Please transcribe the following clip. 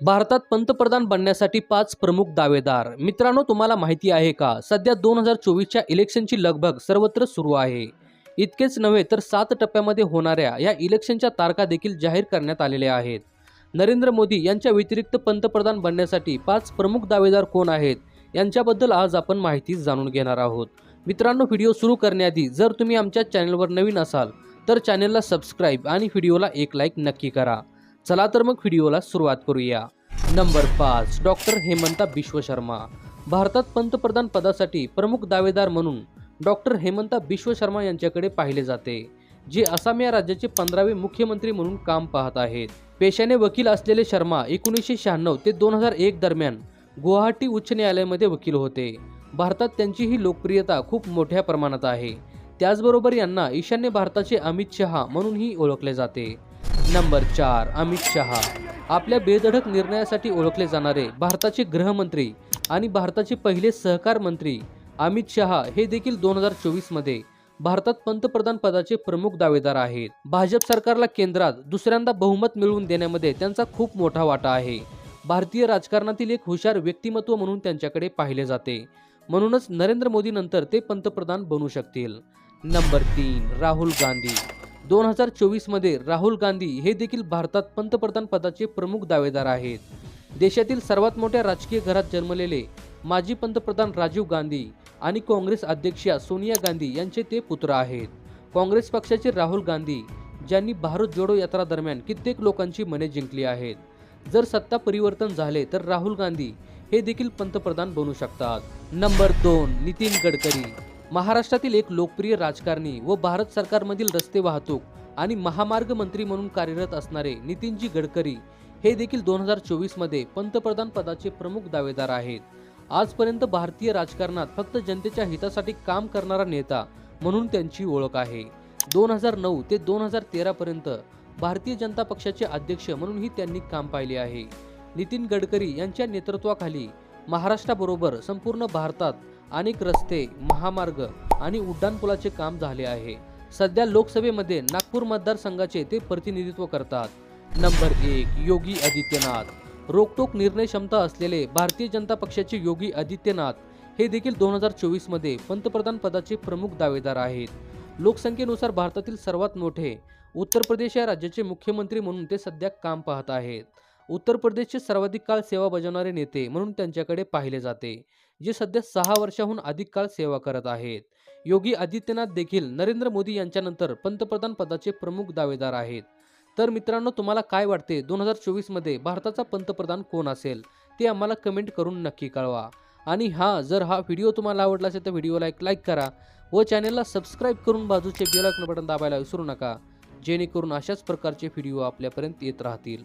भारतात पंतप्रधान बनण्यासाठी पाच प्रमुख दावेदार. मित्रांनो तुम्हाला माहिती आहे का? सध्या दोन हजार चोवीसच्या इलेक्शनची लगभग सर्वत्र सुरू आहे. इतकेच नव्हे तर सात टप्प्यामध्ये होणाऱ्या या इलेक्शनच्या तारखा देखील जाहीर करण्यात आलेल्या आहेत. नरेंद्र मोदी यांच्या व्यतिरिक्त पंतप्रधान बनण्यासाठी पाच प्रमुख दावेदार कोण आहेत यांच्याबद्दल आज आपण माहिती जाणून घेणार आहोत. मित्रांनो व्हिडिओ सुरू करण्याआधी जर तुम्ही आमच्या चॅनलवर नवीन असाल तर चॅनलला सबस्क्राईब आणि व्हिडिओला एक लाईक नक्की करा. चला तर मग व्हिडिओला सुरुवात करूया. नंबर पाच डॉक्टर हेमंता बिश्व शर्मा. भारतात पंतप्रधान पदासाठी प्रमुख दावेदार म्हणून डॉक्टर हेमंता बिश्व शर्मा यांच्याकडे पाहिले जाते जे आसाम या राज्याचे पंधरावे मुख्यमंत्री म्हणून काम पाहत आहेत. पेशाने वकील असलेले शर्मा एकोणीसशे शहाण्णव ते दोन हजार एक दरम्यान गुवाहाटी उच्च न्यायालयामध्ये वकील होते. भारतात त्यांची ही लोकप्रियता खूप मोठ्या प्रमाणात आहे. त्याचबरोबर यांना ईशान्य भारताचे अमित शहा म्हणूनही ओळखले जाते. नंबर चार अमित शहा. आपल्या बेधडक निर्णयासाठी ओळखले जाणारे भारताचे गृहमंत्री आणि भारताचे पहिले सहकार मंत्री अमित शहा हे देखील दोन हजार चोवीसमध्ये भारतात पंतप्रधान पदाचे प्रमुख दावेदार आहेत. भाजप सरकारला केंद्रात दुसऱ्यांदा बहुमत मिळवून देण्यामध्ये त्यांचा खूप मोठा वाटा आहे. भारतीय राजकारणातील एक हुशार व्यक्तिमत्व म्हणून त्यांच्याकडे पाहिले जाते. म्हणूनच नरेंद्र मोदी नंतर ते पंतप्रधान बनू शकतील. नंबर तीन राहुल गांधी. दोन हजार चोवीसमध्ये राहुल गांधी हे देखील भारतात पंतप्रधान पदाचे प्रमुख दावेदार आहेत. देशातील सर्वात मोठ्या राजकीय घरात जन्मलेले माजी पंतप्रधान राजीव गांधी आणि काँग्रेस अध्यक्षा सोनिया गांधी यांचे ते पुत्र आहेत. काँग्रेस पक्षाचे राहुल गांधी ज्यांनी भारत जोडो यात्रा दरम्यान कित्येक लोकांची मने जिंकली आहेत. जर सत्ता परिवर्तन झाले तर राहुल गांधी हे देखील पंतप्रधान बनू शकतात. नंबर दोन नितीन गडकरी. महाराष्ट्रातील एक लोकप्रिय राजकारणी व भारत सरकारमधील रस्ते वाहतूक आणि महामार्ग मंत्री म्हणून कार्यरत असणारे नितीनजी गडकरी हे देखील दोन हजार चोवीसमध्ये पंतप्रधान पदाचे प्रमुख दावेदार आहेत. आजपर्यंत भारतीय राजकारणात फक्त जनतेच्या हितासाठी काम करणारा नेता म्हणून त्यांची ओळख आहे. दोन हजार नऊ ते दोन हजार तेरापर्यंत भारतीय जनता पक्षाचे अध्यक्ष म्हणूनही त्यांनी काम पाहिले आहे. नितीन गडकरी यांच्या नेतृत्वाखाली महाराष्ट्राबरोबर संपूर्ण भारतात अनेक रस्ते महामार्ग आणि उड्डाणपुलाचे काम झाले आहे. सध्या लोकसभेमध्ये नागपूर मतदारसंघाचे ते प्रतिनिधित्व करतात. नंबर एक योगी आदित्यनाथ. रोकटोक निर्णय क्षमता असलेले भारतीय जनता पक्षाचे योगी आदित्यनाथ हे देखील दोन हजार चोवीसमध्ये पंतप्रधान पदाचे प्रमुख दावेदार आहेत. लोकसंख्येनुसार भारतातील सर्वात मोठे उत्तर प्रदेश या राज्याचे मुख्यमंत्री म्हणून ते सध्या काम पाहत आहेत. उत्तर प्रदेशचे सर्वाधिक काळ सेवा बजावणारे नेते म्हणून त्यांच्याकडे पाहिले जाते जे सध्या सहा वर्षाहून अधिक काळ सेवा करत आहेत. योगी आदित्यनाथ देखील नरेंद्र मोदी यांच्यानंतर पंतप्रधान पदाचे प्रमुख दावेदार आहेत. तर मित्रांनो तुम्हाला काय वाटते? दोन हजार चोवीसमध्ये भारताचा पंतप्रधान कोण असेल? ते आम्हाला कमेंट करून नक्की कळवा. आणि हा जर हा व्हिडिओ तुम्हाला आवडला असेल तर व्हिडिओला एक लाईक करा व चॅनलला सबस्क्राईब करून बाजूचे बेल बटन दाबायला विसरू नका जेणेकरून अशाच प्रकारचे व्हिडिओ आपल्यापर्यंत येत राहतील.